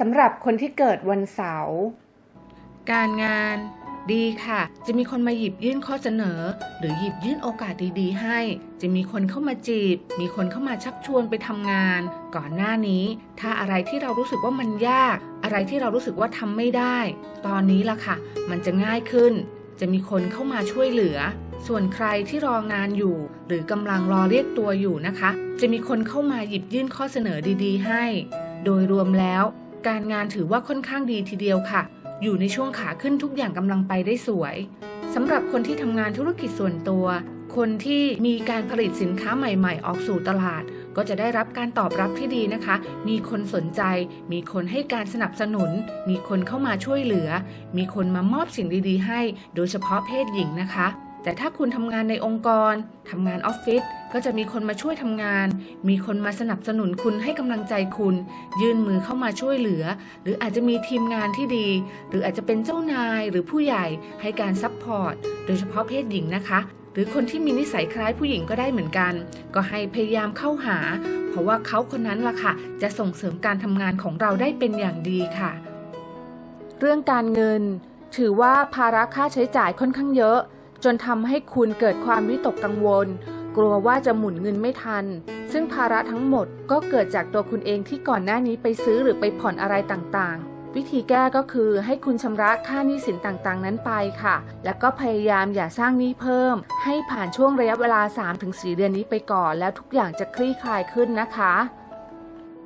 สำหรับคนที่เกิดวันเสาร์การงาน ดีค่ะ จะมีคนมาหยิบยื่นข้อเสนอ หรือหยิบยื่นโอกาสดีๆ ให้ จะมีคนเข้ามาจีบ มีคนเข้ามาชักชวนไปทำงาน ก่อนหน้านี้ ถ้าอะไรที่เรารู้สึกว่ามันยาก อะไรที่เรารู้สึกว่าทำไม่ได้ ตอนนี้ล่ะค่ะ มันจะง่ายขึ้น จะมีคนเข้ามาช่วยเหลือ ส่วนใครที่รองานอยู่ หรือกำลังรอเรียกตัวอยู่นะคะ จะมีคนเข้ามาหยิบยื่นข้อเสนอดี ๆ ให้ โดยรวมแล้ว การงานถือว่าค่อนข้างดีทีเดียวค่ะ อยู่ในช่วงขาขึ้นทุกอย่างกำลังไปได้สวยสำหรับคนที่ทำงานธุรกิจส่วนตัว คนที่มีการผลิตสินค้าใหม่ๆ ออกสู่ตลาด ก็จะได้รับการตอบรับที่ดีนะคะ มีคนสนใจ มีคนให้การสนับสนุน มีคนเข้ามาช่วยเหลือ มีคนมามอบสิ่งดีๆ ให้ โดยเฉพาะเพศหญิงนะคะ แต่ถ้าคุณทำงานในองค์กรทำงานออฟฟิศก็จะมีคนมาช่วยทำงาน มีคนมาสนับสนุนคุณให้กำลังใจคุณ ยื่นมือเข้ามาช่วยเหลือ หรืออาจจะมีทีมงานที่ดี หรืออาจจะเป็นเจ้านายหรือผู้ใหญ่ให้การซัพพอร์ตโดยเฉพาะเพศหญิงนะคะ หรือคนที่มีนิสัยคล้ายผู้หญิงก็ได้เหมือนกัน ก็ให้พยายามเข้าหา เพราะว่าเขาคนนั้นล่ะค่ะ จะส่งเสริมการทำงานของเราได้เป็นอย่างดีค่ะ เรื่องการเงิน ถือว่าภาระค่าใช้จ่ายค่อนข้างเยอะ จนทำให้คุณเกิดความวิตกกังวล กลัวว่าจะหมุนเงินไม่ทัน ซึ่งภาระทั้งหมดก็เกิดจากตัวคุณเองที่ก่อนหน้านี้ไปซื้อหรือไปผ่อนอะไรต่างๆ วิธีแก้ก็คือให้คุณชำระค่าหนี้สินต่างๆ นั้นไปค่ะ แล้วก็พยายามอย่าสร้างหนี้เพิ่ม ให้ผ่านช่วงระยะเวลา 3-4 เดือนนี้ไปก่อน แล้วทุกอย่างจะคลี่คลายขึ้นนะคะ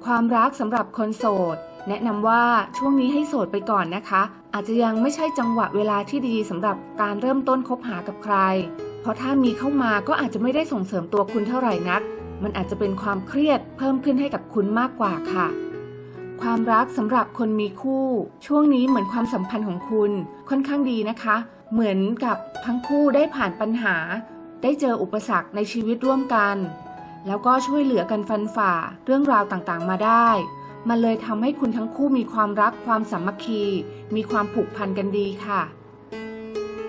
ความรักสำหรับคนโสด แนะนำว่าช่วงนี้ให้โสดไปก่อนนะคะ อาจจะยังไม่ใช่จังหวะเวลาที่ดีสำหรับการเริ่มต้นคบหากับใคร เพราะถ้ามีเข้ามาก็อาจจะไม่ได้ส่งเสริมตัวคุณเท่าไหร่นัก มันอาจจะเป็นความเครียดเพิ่มขึ้นให้กับคุณมากกว่าค่ะ ความรักสำหรับคนมีคู่ ช่วงนี้เหมือนความสัมพันธ์ของคุณค่อนข้างดีนะคะ เหมือนกับทั้งคู่ได้ผ่านปัญหา ได้เจออุปสรรคในชีวิตร่วมกัน แล้วก็ช่วยเหลือกันฟันฝ่าเรื่องราวต่างๆ มาได้ มันเลยทำให้คุณทั้งคู่มีความรักความสามัคคี มีความผูกพันกันดีค่ะ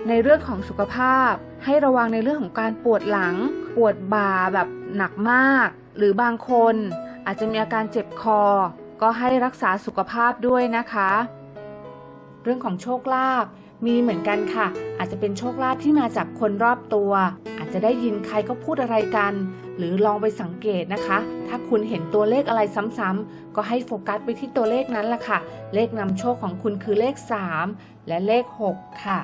ในเรื่องของสุขภาพ ให้ระวังในเรื่องของการปวดหลัง ปวดบ่าแบบหนักมาก หรือบางคนอาจจะมีอาการเจ็บคอ ก็ให้รักษาสุขภาพด้วยนะคะ เรื่องของโชคลาภ มีเหมือนกันค่ะ อาจจะเป็นโชคลาภที่มาจากคนรอบตัว อาจจะได้ยินใครเขาพูดอะไรกัน หรือลองไปสังเกตนะคะ ถ้าคุณเห็นตัวเลขอะไรซ้ำๆก็ให้โฟกัสไปที่ตัวเลขนั้นแหละค่ะ เลขนำโชคของคุณคือเลข 3 และเลข 6 ค่ะ